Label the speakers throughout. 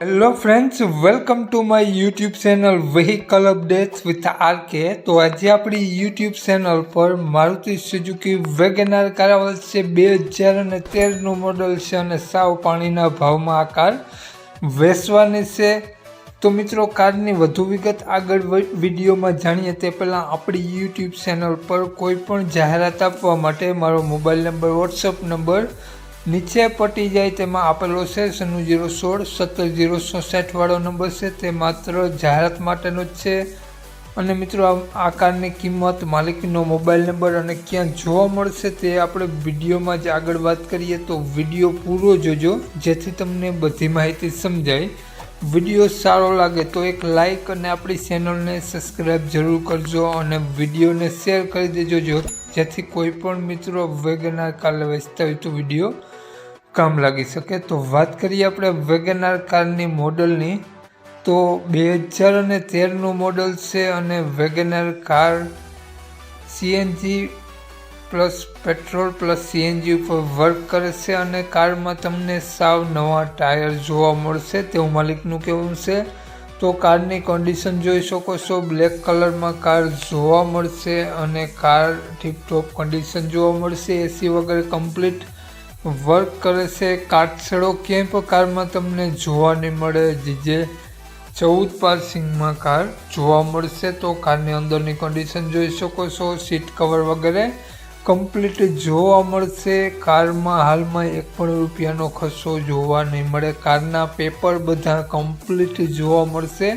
Speaker 1: Hello friends welcome to my YouTube channel vehicle updates with R K તો આજે આપણી YouTube channel પર Maruti Suzuki WagonR કારાવલ છે. બે હજાર અને તેરનું મોડલ છે અને સાવ પાણીના ભાવમાં આ કાર વેચવાની છે. તો મિત્રો કારની વધુ વિગત આગળ વિડીયોમાં જાણીએ તે પહેલાં આપણી યુટ્યુબ ચેનલ પર કોઈ પણ જાહેરાત આપવા માટે મારો મોબાઈલ નંબર વોટ્સઅપ નંબર નીચે પટી જાય તેમાં આપેલો છે સનુ જીરો સોળ, સત્તર જીરો સોસઠ વાળો નંબર છે. તે માત્ર જાહેરાત માટેનો જ છે. અને મિત્રો, આ કારની કિંમત, માલિકનો મોબાઈલ નંબર અને ક્યાં જોવા મળશે તે આપણે વિડીયોમાં જ આગળ વાત કરીએ તો વીડિયો પૂરો જોજો, જેથી તમને બધી માહિતી સમજાય. વીડિયો સારો લાગે તો એક લાઈક અને આપણી ચેનલને સબસ્ક્રાઈબ જરૂર કરજો અને વિડીયોને શેર કરી દેજો જેથી કોઈ પણ મિત્રો વેગનાર કાલે વેચતા હોય તો વીડિયો કામ લાગી શકે. તો વાત કરીએ આપણે વેગનાર કારની મોડલની. તો બે હજાર અને તેરનું મોડલ છે અને WagonR car CNG plus petrol plus CNG ઉપર વર્ક કરે છે અને કારમાં તમને સાવ નવા ટાયર જોવા મળશે. તેવું માલિકનું કહેવું છે. તો કારની કન્ડિશન જોઈ શકો છો. બ્લેક કલરમાં કાર જોવા મળશે અને કાર ટીપટોપ કન્ડિશન જોવા મળશે. એસી વગેરે કમ્પ્લીટ વર્ક કરે છે, કાટછડો ક્યાંય પણ કારમાં તમને જોવા નહીં મળે. જે ચૌદ પાર્સિંગમાં કાર જોવા મળશે તો કારની અંદરની કન્ડિશન જોઈ શકો છો. સીટ કવર વગેરે કમ્પ્લીટ જોવા મળશે. કારમાં હાલમાં એક પણ રૂપિયાનો ખર્ચો જોવા નહીં મળે. કારના પેપર બધા કમ્પ્લીટ જોવા મળશે.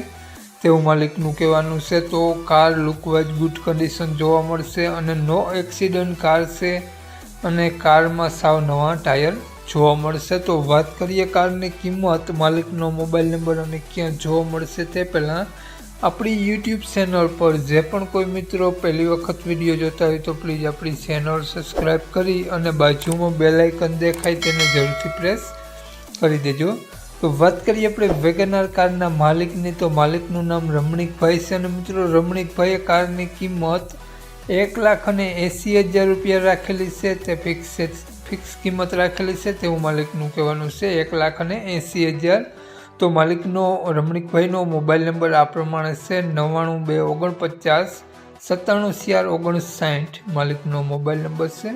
Speaker 1: તેવું માલિકનું કહેવાનું છે તો કાર લુકવાઇઝ ગુડ કન્ડિશન જોવા મળશે અને નો એક્સિડન્ટ કાર છે. અને કારમાં સાવ નવા ટાયર જોવા મળશે. તો વાત કરીએ કારની કિંમત, માલિકનો મોબાઈલ નંબર અને ક્યાં જોવા મળશે તે પહેલાં આપણી યુટ્યુબ ચેનલ પર. જે પણ કોઈ મિત્રો પહેલી વખત વીડિયો જોતા હોય તો પ્લીઝ આપણી ચેનલ સબસ્ક્રાઈબ કરી અને બાજુમાં બેલ આઇકન દેખાય તેને જરૂરથી પ્રેસ કરી દેજો. તો વાત કરીએ આપણે વેગનાર કારના માલિકની. તો માલિકનું નામ રમણીકભાઈ છે અને મિત્રો, રમણીકભાઈએ કારની કિંમત એક લાખ અને એંસી હજાર રૂપિયા રાખેલી છે, તે ફિક્સ ફિક્સ કિંમત રાખેલી છે તેવું માલિકનું કહેવાનું છે. એક લાખ અને એંસી હજાર. તો માલિકનો, રમણીકભાઈનો મોબાઈલ નંબર આ પ્રમાણે છે, નવ્વાણું બે ઓગણપચાસ, સત્તાણું ચાર ઓગણસાઠ માલિકનો મોબાઈલ નંબર છે.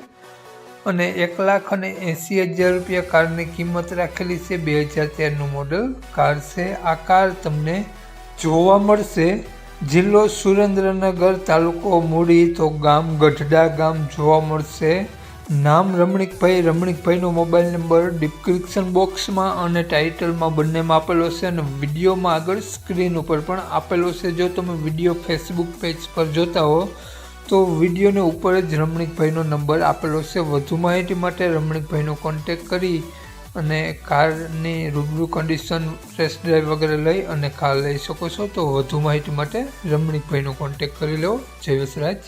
Speaker 1: અને એક લાખ અને એંસી હજાર રૂપિયા કારની કિંમત રાખેલી છે, બે હજાર તેરનું મોડલ કાર છે. આ કાર તમને જોવા મળશે. જિલ્લો સુરેન્દ્રનગર તાલુકો મૂડી તો ગામ ગઢડા ગામ જોવા મળશે. નામ રમણીકભાઈ. રમણીકભાઈનો મોબાઈલ નંબર ડિસ્ક્રિપ્શન બોક્સમાં અને ટાઇટલમાં બંનેમાં આપેલો છે અને વિડીયોમાં આગળ સ્ક્રીન ઉપર પણ આપેલો છે. જો તમે વીડિયો ફેસબુક પેજ પર જોતા હો, તો વિડીયોને ઉપર જ રમણીકભાઈનો નંબર આપેલો છે. વધુ માહિતી માટે રમણીકભાઈનો કોન્ટેક કરી અને કારની રૂબરૂ કન્ડિશન ટેસ્ટ ડ્રાઈવ વગેરે લઈ અને કાર લઈ શકો છો. તો વધુ માહિતી માટે રમણીકભાઈનો કોન્ટેક કરી લો જય વસરાજ.